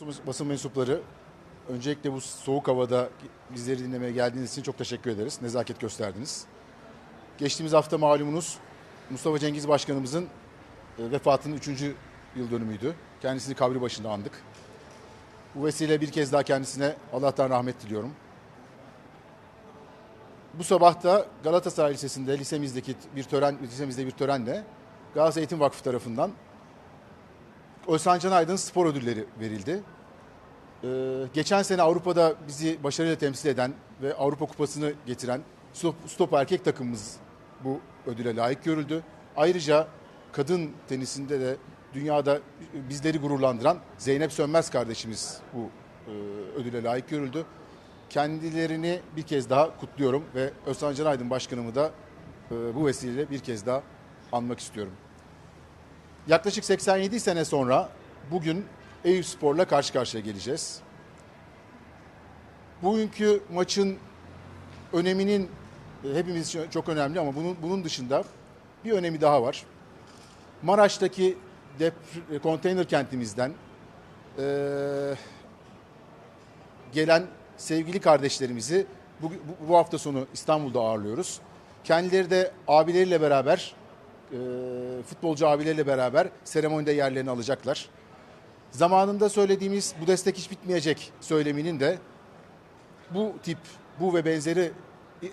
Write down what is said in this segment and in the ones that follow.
Basın- mensupları öncelikle bu soğuk havada bizleri dinlemeye geldiğiniz için çok teşekkür ederiz. Nezaket gösterdiniz. Geçtiğimiz hafta malumunuz Mustafa Cengiz Başkanımızın e, vefatının 3. yıl dönümüydü. Kendisini kabri başında andık. Bu vesileyle bir kez daha kendisine Allah'tan rahmet diliyorum. Bu sabah da Galatasaray Lisesi'nde lisemizdeki bir tören lisemizde bir törenle Galatasaray Eğitim Vakfı tarafından Özhan Can Aydın spor ödülleri verildi. Ee, geçen sene Avrupa'da bizi başarıyla temsil eden ve Avrupa Kupası'nı getiren stop, stop erkek takımımız bu ödüle layık görüldü. Ayrıca kadın tenisinde de dünyada bizleri gururlandıran Zeynep Sönmez kardeşimiz bu e, ödüle layık görüldü. Kendilerini bir kez daha kutluyorum ve Özhan Can Aydın Başkanımı da e, bu vesileyle bir kez daha anmak istiyorum. Yaklaşık 87 sene sonra bugün Eyüp Spor'la karşı karşıya geleceğiz. Bugünkü maçın öneminin e, hepimiz için çok önemli ama bunun, bunun dışında bir önemi daha var. Maraş'taki dep- konteyner kentimizden e, gelen sevgili kardeşlerimizi bu, bu, hafta sonu İstanbul'da ağırlıyoruz. Kendileri de abileriyle beraber e, futbolcu abileriyle beraber seremonide yerlerini alacaklar. Zamanında söylediğimiz bu destek hiç bitmeyecek söyleminin de bu tip, bu ve benzeri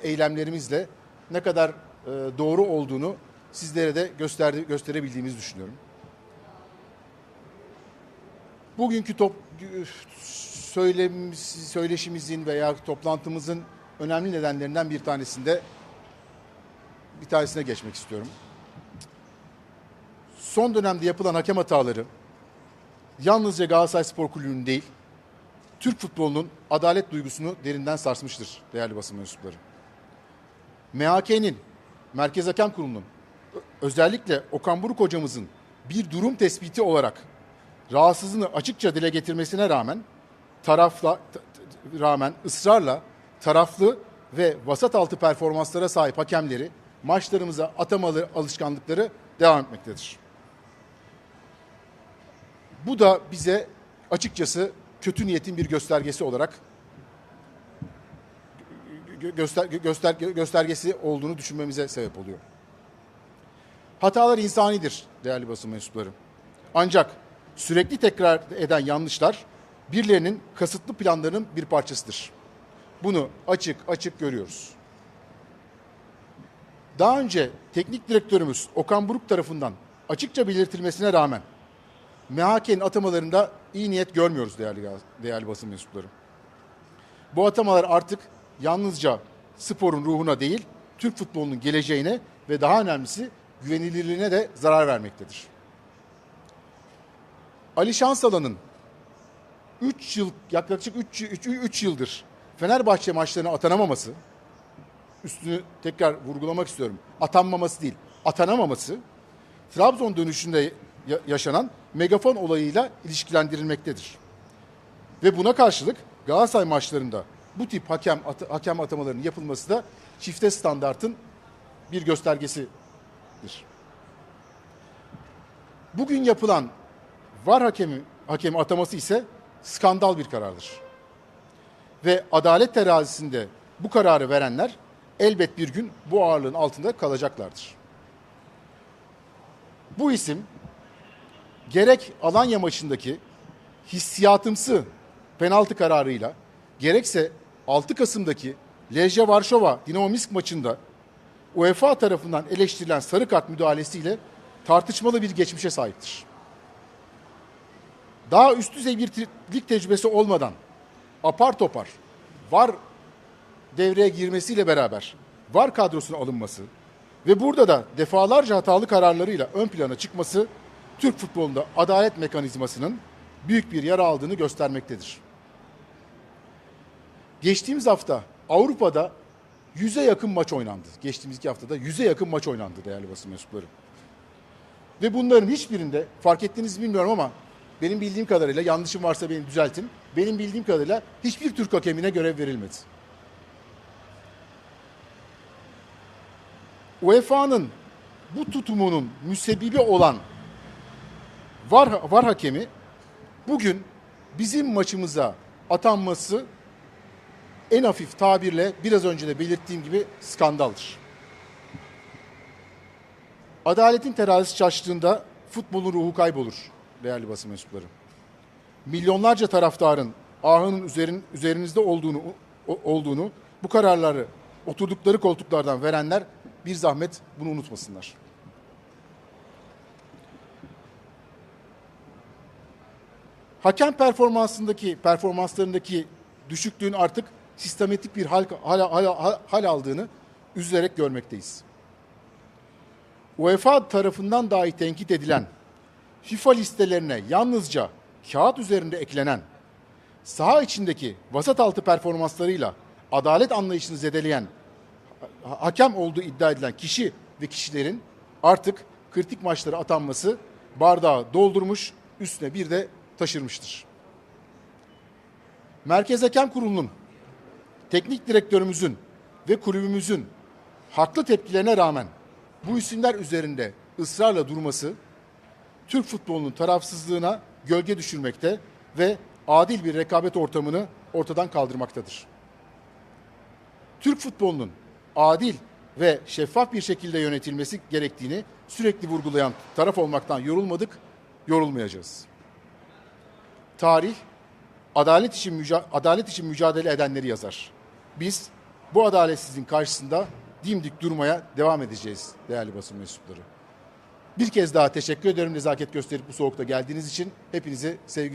eylemlerimizle ne kadar e, doğru olduğunu sizlere de gösterdi, gösterebildiğimizi düşünüyorum. Bugünkü top, söylem, söyleşimizin veya toplantımızın önemli nedenlerinden bir tanesinde bir tanesine geçmek istiyorum son dönemde yapılan hakem hataları yalnızca Galatasaray Spor Kulübü'nün değil, Türk futbolunun adalet duygusunu derinden sarsmıştır değerli basın mensupları. MHK'nin, Merkez Hakem Kurulu'nun, özellikle Okan Buruk hocamızın bir durum tespiti olarak rahatsızlığını açıkça dile getirmesine rağmen tarafla rağmen ısrarla taraflı ve vasat altı performanslara sahip hakemleri maçlarımıza atamalı alışkanlıkları devam etmektedir. Bu da bize açıkçası kötü niyetin bir göstergesi olarak gö- göster, göster, göstergesi olduğunu düşünmemize sebep oluyor. Hatalar insanidir değerli basın mensupları. Ancak sürekli tekrar eden yanlışlar birilerinin kasıtlı planlarının bir parçasıdır. Bunu açık açık görüyoruz. Daha önce teknik direktörümüz Okan Buruk tarafından açıkça belirtilmesine rağmen MHK'nin atamalarında iyi niyet görmüyoruz değerli, değerli basın mensupları. Bu atamalar artık yalnızca sporun ruhuna değil, Türk futbolunun geleceğine ve daha önemlisi güvenilirliğine de zarar vermektedir. Ali Şansalan'ın 3 yıl yaklaşık 3, 3, 3 yıldır Fenerbahçe maçlarına atanamaması, üstünü tekrar vurgulamak istiyorum. Atanmaması değil, atanamaması Trabzon dönüşünde yaşanan megafon olayıyla ilişkilendirilmektedir. Ve buna karşılık Galatasaray maçlarında bu tip hakem at- hakem atamalarının yapılması da çifte standartın bir göstergesidir. Bugün yapılan VAR hakemi hakemi ataması ise skandal bir karardır. Ve adalet terazisinde bu kararı verenler elbet bir gün bu ağırlığın altında kalacaklardır. Bu isim gerek Alanya maçındaki hissiyatımsı penaltı kararıyla gerekse 6 Kasım'daki Lejje Varşova Dinamo Minsk maçında UEFA tarafından eleştirilen sarı kart müdahalesiyle tartışmalı bir geçmişe sahiptir. Daha üst düzey bir lig tecrübesi olmadan apar topar var devreye girmesiyle beraber var kadrosuna alınması ve burada da defalarca hatalı kararlarıyla ön plana çıkması Türk futbolunda adalet mekanizmasının büyük bir yara aldığını göstermektedir. Geçtiğimiz hafta Avrupa'da yüze yakın maç oynandı. Geçtiğimiz iki haftada yüze yakın maç oynandı değerli basın mensupları. Ve bunların hiçbirinde fark ettiğinizi mi bilmiyorum ama benim bildiğim kadarıyla yanlışım varsa beni düzeltin. Benim bildiğim kadarıyla hiçbir Türk hakemine görev verilmedi. UEFA'nın bu tutumunun müsebbibi olan var, var hakemi bugün bizim maçımıza atanması en hafif tabirle biraz önce de belirttiğim gibi skandaldır. Adaletin terazisi şaştığında futbolun ruhu kaybolur değerli basın mensupları. Milyonlarca taraftarın ahının üzerin, üzerinizde olduğunu olduğunu bu kararları oturdukları koltuklardan verenler bir zahmet bunu unutmasınlar. Hakem performansındaki performanslarındaki düşüklüğün artık sistematik bir hal, hal, hal, hal aldığını üzülerek görmekteyiz. UEFA tarafından dahi tenkit edilen FIFA listelerine yalnızca kağıt üzerinde eklenen saha içindeki vasat altı performanslarıyla adalet anlayışını zedeleyen ha- hakem olduğu iddia edilen kişi ve kişilerin artık kritik maçlara atanması bardağı doldurmuş, üstüne bir de taşırmıştır. Merkez Hakem Kurulu'nun, teknik direktörümüzün ve kulübümüzün haklı tepkilerine rağmen bu isimler üzerinde ısrarla durması Türk futbolunun tarafsızlığına gölge düşürmekte ve adil bir rekabet ortamını ortadan kaldırmaktadır. Türk futbolunun adil ve şeffaf bir şekilde yönetilmesi gerektiğini sürekli vurgulayan taraf olmaktan yorulmadık, yorulmayacağız. Tarih adalet için adalet için mücadele edenleri yazar. Biz bu adaletsizliğin karşısında dimdik durmaya devam edeceğiz değerli basın mensupları. Bir kez daha teşekkür ederim nezaket gösterip bu soğukta geldiğiniz için. Hepinize sevgi